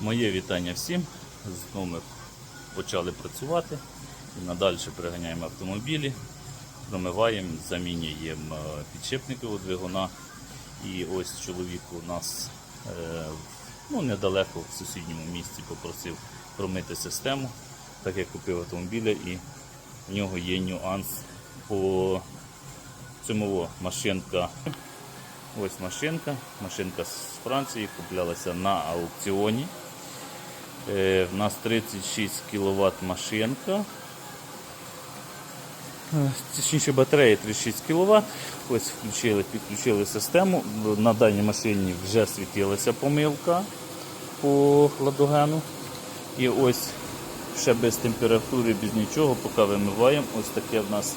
Моє вітання всім. Знову ми почали працювати і надалі приганяємо автомобілі, промиваємо, замінюємо е, підшипники у двигуна. І ось чоловік у нас е, ну, недалеко в сусідньому місті попросив промити систему, так як купив автомобіля і в нього є нюанс по цьому машинка. Ось машинка. Машинка з Франції куплялася на аукціоні. Е, в нас 36 кВт машинка. Е, Точніше батарея 36 кВт. Ось включили, підключили систему. На даній машині вже світилася помилка по ладогену. І ось ще без температури, без нічого, поки вимиваємо, ось таке в нас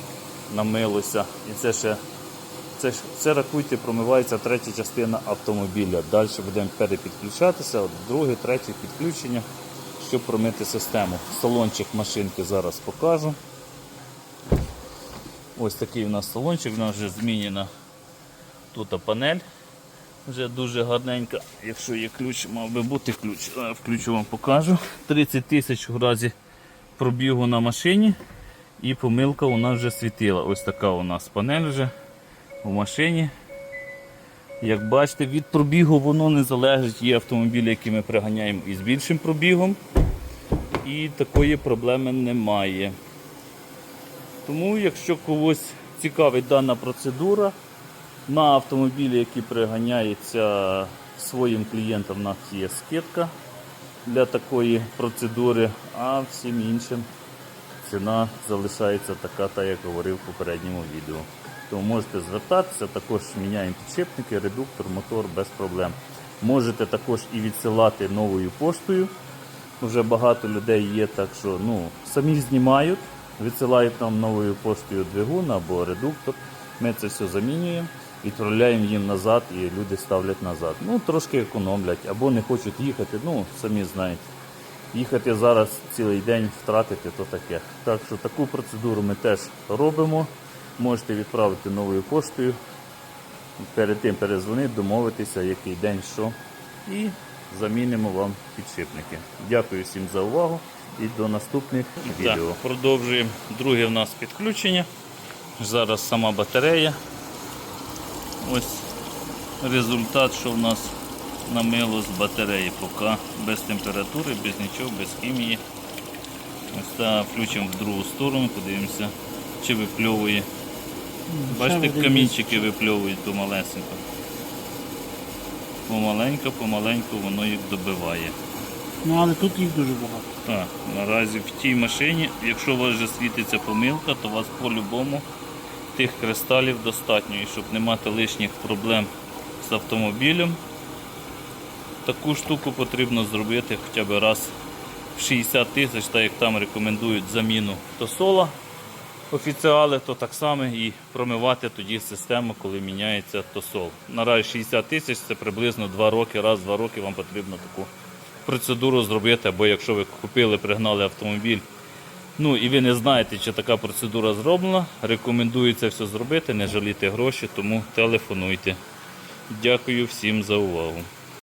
намилося. І це ще це, це рахуйте, промивається третя частина автомобіля. Далі будемо перепідключатися, друге, третє підключення, щоб промити систему. Салончик машинки зараз покажу. Ось такий у нас салончик, у нас вже змінена тут панель. Вже дуже гарненька. Якщо є ключ, мав би бути ключ. Включу вам покажу. 30 тисяч в разі пробігу на машині. І помилка у нас вже світила. Ось така у нас панель вже у машині. Як бачите, від пробігу воно не залежить. Є автомобілі, які ми приганяємо із більшим пробігом. І такої проблеми немає. Тому, якщо когось цікавить дана процедура, на автомобілі, які приганяються своїм клієнтам, у нас є скидка для такої процедури, а всім іншим ціна залишається така, та як говорив в попередньому відео. Тому можете звертатися, також міняємо підшипники, редуктор, мотор без проблем. Можете також і відсилати новою поштою. Вже багато людей є, так що ну, самі знімають, відсилають нам новою поштою двигун або редуктор. Ми це все замінюємо, відправляємо їм назад і люди ставлять назад. Ну, трошки економлять або не хочуть їхати, ну, самі знаєте. Їхати зараз цілий день втратити, то таке. Так що таку процедуру ми теж робимо. Можете відправити новою поштою. Перед тим перезвонити, домовитися, який день що. І замінимо вам підшипники. Дякую всім за увагу і до наступних відео. продовжуємо друге в нас підключення. Зараз сама батарея. Ось результат, що в нас намило з батареї, поки без температури, без нічого, без хімії. Ось так, включимо в другу сторону, подивимося, чи випльовує. Бачите, камінчики випльовують помалесенько. Помаленько, помаленьку воно їх добиває. Ну але тут їх дуже багато. Так, наразі в тій машині, якщо у вас вже світиться помилка, то у вас по-любому тих кристалів достатньо. І щоб не мати лишніх проблем з автомобілем, таку штуку потрібно зробити хоча б раз в 60 тисяч, так як там рекомендують заміну тосола офіціали, то так само і промивати тоді систему, коли міняється тосол. Наразі 60 тисяч це приблизно 2 роки, раз в 2 роки вам потрібно таку процедуру зробити, або якщо ви купили, пригнали автомобіль, ну і ви не знаєте, чи така процедура зроблена, рекомендується все зробити, не жаліти гроші, тому телефонуйте. Дякую всім за увагу.